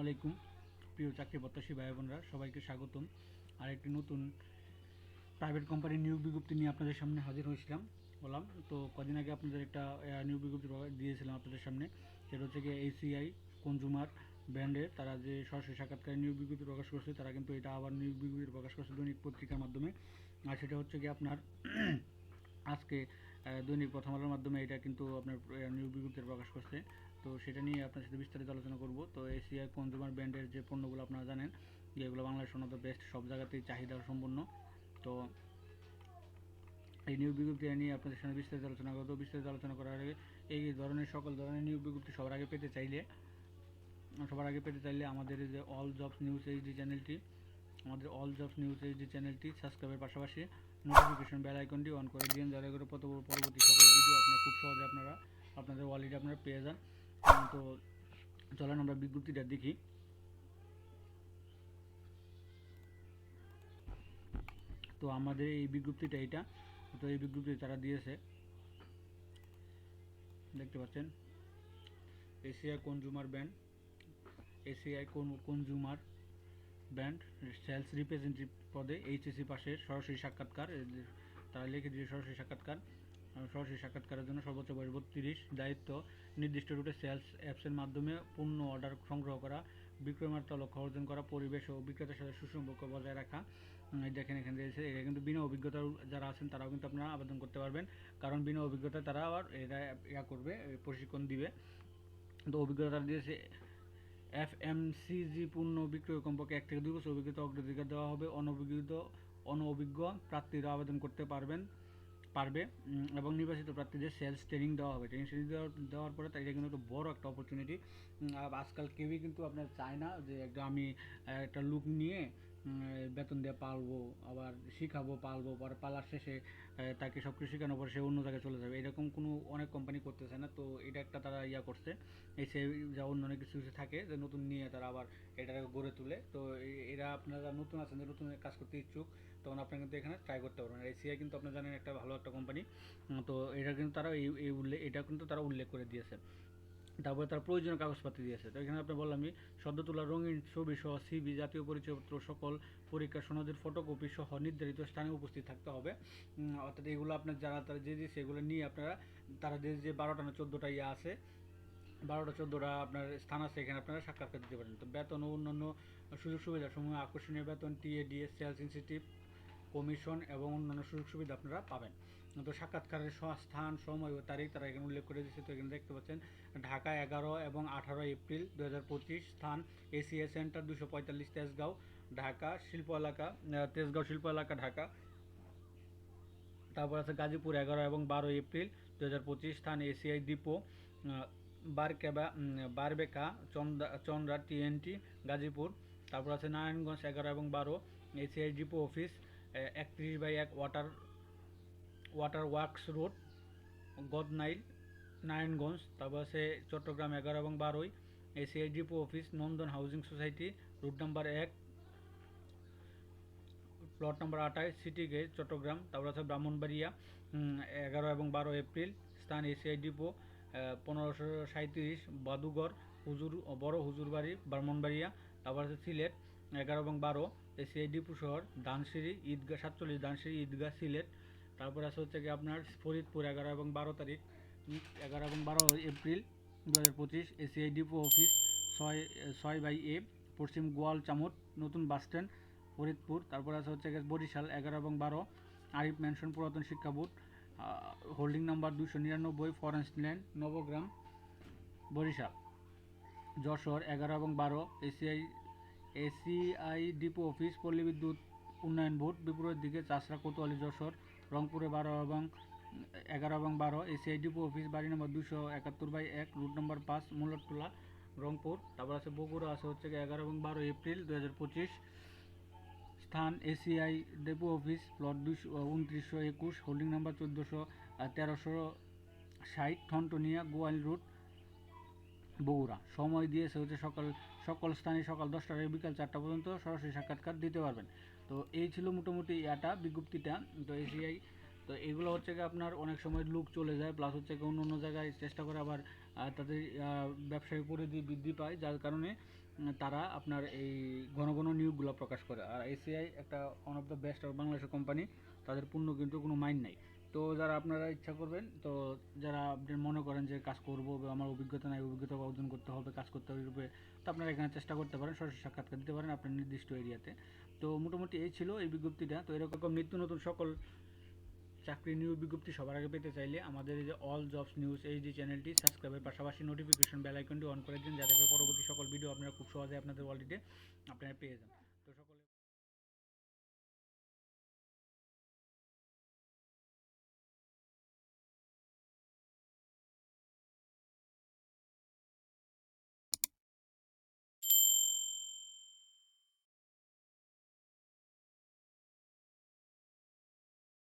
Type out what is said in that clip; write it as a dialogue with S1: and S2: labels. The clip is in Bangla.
S1: আলাইকুম প্রিয় চাকরি প্রত্যাশী ভাই বোনরা, সবাইকে স্বাগতম। আর একটি নতুন প্রাইভেট কোম্পানির নিয়োগ বিজ্ঞপ্তি নিয়ে আপনাদের সামনে হাজির হয়েছিলাম, বললাম। তো কদিন আগে আপনাদের একটা নিয়োগ বিজ্ঞপ্তি দিয়েছিলাম আপনাদের সামনে, সেটা হচ্ছে গিয়ে এসিআই কনজুমার ব্র্যান্ডের তারা যে সরাসরি সাক্ষাৎকারে নিয়োগ বিজ্ঞপ্তি প্রকাশ করছে, তারা কিন্তু এটা আবার নিয়োগ বিজ্ঞপ্তি প্রকাশ করছে দৈনিক পত্রিকার মাধ্যমে। আর সেটা হচ্ছে গিয়ে আপনার আজকে দৈনিক প্রথম আলোর মাধ্যমে এটা কিন্তু আপনার নিয়োগ বিজ্ঞপ্তি প্রকাশ করছে। তো সেটা নিয়ে আপনার সাথে বিস্তারিত আলোচনা করব। তো এসিআই কনজিউমার ব্র্যান্ডের যে পণ্যগুলো আপনারা জানেন যে এগুলো বাংলাদেশের অন্যত বেস্ট সব জায়গাতেই চাহিদা সম্পন্ন। তো এই নিয়োগ বিজ্ঞপ্তি নিয়ে আপনাদের সাথে বিস্তারিত আলোচনা করব। বিস্তারিত আলোচনা করার আগে এই ধরনের সকল ধরনের নিয়োগ বিজ্ঞপ্তি সবার আগে পেতে চাইলে, সবার আগে পেতে চাইলে আমাদের যে অল জবস নিউজ এইচডি চ্যানেলটি আমাদের অল জবস নিউজ এইচডি চ্যানেলটি সাবস্ক্রাইবের পাশাপাশি নোটিফিকেশন বেল আইকনটি অন করে দিন, যাতে করে পরবর্তী সকল ভিডিও আপনারা খুব সহজে আপনারা আপনাদের ওয়ালেটে আপনারা পেয়ে যান। তো চলেন আমরা বিজ্ঞপ্তিটা দেখি। তো আমাদের এই বিজ্ঞপ্তিটা এটা। তো এই বিজ্ঞপ্তি তারা দিয়েছে। দেখতে পাচ্ছেন? Asia consumer brand. ACI consumer brand sales representative পদে এইচএসি পাশের সরাসরি সাক্ষাৎকার তারা লিখে দিয়ে সরাসরি সাক্ষাৎকার। সরাসরি সাক্ষাৎকারের জন্য সর্বোচ্চ বয়স বত্রিশ। দায়িত্ব, নির্দিষ্ট রুটে সেলস অ্যাপসের মাধ্যমে পূর্ণ অর্ডার সংগ্রহ করা বিক্রয়মাত্রা লক্ষ্য অর্জন করা, পরিবেশ ও বিক্রেতার সাথে সুসম্পর্ক বজায় রাখা। দেখেন এখানে দিয়েছে এটা কিন্তু বিনা অভিজ্ঞতার যারা আছেন তারাও কিন্তু আপনারা আবেদন করতে পারবেন। কারণ বিনা অভিজ্ঞতা তারা আবার এটা ইয়া করবে প্রশিক্ষণ দিবে। তো অভিজ্ঞতা দিয়েছে এফ এম সিজি পূর্ণ বিক্রয় কমপক্ষে এক থেকে দুই বছর অভিজ্ঞতা অগ্রাধিকার দেওয়া হবে। অনভিজ্ঞ অনভিজ্ঞ প্রার্থীরা আবেদন করতে পারবেন। পারবে এবং নির্বাচিত প্রার্থীদের সেলস ট্রেনিং দেওয়া হবে। ট্রেনিং ট্রেনিং দেওয়ার পরে তাই এটা কিন্তু একটা বড় একটা অপরচুনিটি আজকাল কেউই কিন্তু আপনার চায় না যে একটা আমি একটা লুক নিয়ে বেতন দিয়ে পালবো, আবার শিখাবো, পালবো, পরে পালার শেষে তাকে সব কিছু শেখানোর পর সে অন্য জায়গায় চলে যাবে। এরকম কোনো অনেক কোম্পানি করতেছে না, তো এটা একটা তারা ইয়া করছে। এই সে যা অন্য অনেক কিছু থাকে যে নতুন নিয়ে তারা আবার এটাকে গড়ে তুলে। তো এরা আপনারা নতুন আছেন যে নতুন কাজ করতে ইচ্ছুক, তখন আপনারা কিন্তু এখানে ট্রাই করতে পারবেন। এই সিআই কিন্তু আপনারা জানেন একটা ভালো একটা কোম্পানি তো এটা কিন্তু তারা এই উল্লেখ এটা কিন্তু তারা উল্লেখ করে দিয়েছে। তারপরে তার প্রয়োজনীয় কাগজপত্র দিয়েছে তো এখানে আপনি বললামই সদ্য তোলা, রঙিন ছবি সহ সিবি জাতীয় পরিচয়পত্র সকল পরীক্ষা, সনদের ফটোকপি সহ নির্ধারিত স্থানে উপস্থিত থাকতে হবে। অর্থাৎ এগুলো আপনার যারা তারা যে যে সেগুলো নিয়ে আপনারা, তারা যে যে বারোটা না চোদ্দোটা ইয়ে আছে, বারোটা চোদ্দোটা আপনার স্থান আছে, এখানে আপনারা সাক্ষাৎকার দিতে পারেন। তো বেতন ও অন্যান্য সুযোগ সুবিধা সমূহ, আকর্ষণীয় বেতন টিএডিএস সেলস ইনস্টিটিউট কমিশন এবং অন্যান্য সুযোগ সুবিধা আপনারা পাবেন। তো সাক্ষাৎকারের স্থান, সময় ও তারিখ তারা এখানে উল্লেখ করে দিয়েছে। তো এখানে দেখতে পাচ্ছেন, ঢাকা এগারো এবং আঠারো এপ্রিল দু হাজার পঁচিশ, স্থান এসিএ সেন্টার দুশো পঁয়তাল্লিশ, তেজগাঁও, ঢাকা, শিল্প এলাকা তেজগাঁও শিল্প এলাকা, ঢাকা। তারপর আছে গাজীপুর এগারো এবং বারো এপ্রিল দু হাজার পঁচিশ, স্থান এসিআই ডিপো বারকেবা বারবেকা চন্দ্রা চন্দ্রা, টিএনটি, গাজীপুর। তারপর আছে নারায়ণগঞ্জ এগারো এবং বারো, এসিআই ডিপো অফিস একত্রিশ বাই এক water water works road Godnail Narayanganj তারপর আছে চট্টগ্রাম এগারো এবং বারোই ACI depot office Nandan housing society route number এক প্লট নাম্বার আঠাশ সিটি গেট চট্টগ্রাম তারপর আছে ব্রাহ্মণবাড়িয়া এগারো এবং বারো এপ্রিল স্থান এসিআই ডিপো পনেরোশো সাঁত্রিশ বাদুগড়, হুজুর, বড় হুজুরবাড়ি, ব্রাহ্মণবাড়িয়া, তারপর আছে সিলেট, এগারো এবং বারো এসিআই ডিপো শহর দানসিঁড়ি ঈদগাহ, সাতচল্লিশ দানসিঁড়ি ঈদগাহ, সিলেট তারপর আছে হচ্ছে কি আপনার ফরিদপুর এগারো এবং বারো তারিখ এগারো এবং বারো এপ্রিল দু হাজার পঁচিশ, এসিআই ডিপো অফিস ছয় ছয় বাই এ, পশ্চিম গোয়াল চামট নতুন বাস স্ট্যান্ড, ফরিদপুর। তারপর আছে হচ্ছে গিয়ে বরিশাল এগারো এবং বারো, আরিফ ম্যানশন পুরাতন শিক্ষা বোর্ড হোল্ডিং নাম্বার দুশো নিরানব্বই, ফরেস্ট ল্যান্ড, নবগ্রাম, বরিশাল। যশোর এগারো এবং বারো, এসিআই এসিআই ডিপো অফিস পল্লী বিদ্যুৎ উন্নয়ন বোর্ড বিপরীত দিকে চাষরা, কোতোয়ালি, যশোর। রংপুরে বারো এবং এগারো এবং বারো। এসিআই ডিপো অফিস বাড়ি নম্বর দুশো একাত্তর বাই এক, রুট নম্বর পাঁচ মুলটটোলা রংপুর। তারপর আছে বগুড়া, আছে হচ্ছে এগারো এবং বারো এপ্রিল দু হাজার পঁচিশ। স্থান এসিআই ডেপো অফিস, প্লট দুশো উনত্রিশশো একুশ, হোল্ডিং নাম্বার চোদ্দোশো তেরোশো ষাট ঠনটনিয়া গোয়াল রুট। বগুড়া সময় দিয়েছে হচ্ছে সকাল, সকল স্থানে সকাল দশটা থেকে বিকাল চারটা পর্যন্ত সরাসরি সাক্ষাৎকার দিতে পারবেন। তো এই ছিল মোটামুটি ইয়াটা, বিজ্ঞপ্তিটা। তো এসিআই, তো এগুলো হচ্ছে কি আপনার অনেক সময় লুক চলে যায় প্লাস হচ্ছে কি অন্য অন্য জায়গায় চেষ্টা করে আবার তাদের ব্যবসায় পরিধি বৃদ্ধি পায়, যার কারণে তারা আপনার এই ঘন ঘন নিয়োগগুলো প্রকাশ করে। আর এসিআই একটা one of the best of বাংলাদেশের কোম্পানি তাদের পণ্য কিন্তু কোনো মাইন নাই। তো যারা আপনারা ইচ্ছা করবেন, তো যারা আপনি মনে করেন যে কাজ করব আমার অভিজ্ঞতা নাই, অভিজ্ঞতা অর্জন করতে হবে, কাজ করতে হবে তো আপনারা এখানে চেষ্টা করতে পারেন, সরাসরি সাক্ষাৎকার দিতে পারেন আপনার নির্দিষ্ট এরিয়াতে। তো মোটামুটি এই ছিল এই বিজ্ঞপ্তিটা। তো এরকম নিত্য নতুন সকল চাকরি নিয়োগ বিজ্ঞপ্তি সবার আগে পেতে চাইলে আমাদের এই যে অল জবস নিউজ এই যে চ্যানেলটি সাবস্ক্রাইবের পাশাপাশি নোটিফিকেশন বেল আইকনটি অন করে দিন, যাতে করে পরবর্তী সকল ভিডিও আপনারা খুব সহজে আপনাদের ওয়ালেটে আপনারা পেয়ে যান।